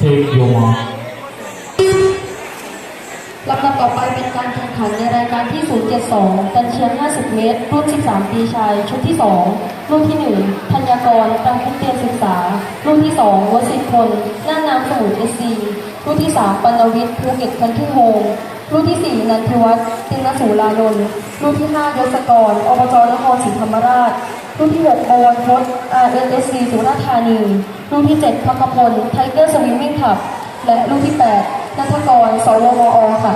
take your mark ลำดับต่อไปเป็นการแข่งขันในรายการที่ 072กันเชียง 50 เมตร รุ่น 13 ปีชาย ชุดที่ 2 รุ่นที่ 1 ธัญกรตังคุเตียนศึกษา รุ่นที่ 2วสิทธิ์พลน่านน้ำสมุทรเอซีรุ่นที่ 3ปนวิทย์ภูเก็ตคันที่โฮม รุ่นที่ 4 นันทวัฒน์ตินสูรานนท์รุ่นที่ 5ยศกรอบจนครศรีธรรมราช รุ่นที่ 6บวรพจน์ RSSC สุราษฎร์ธานี รุ่นที่ 7พักพลไทเกอร์สวิมมิ่งคลับ และรุ่นที่ 8นัทกร สวมอค่ะ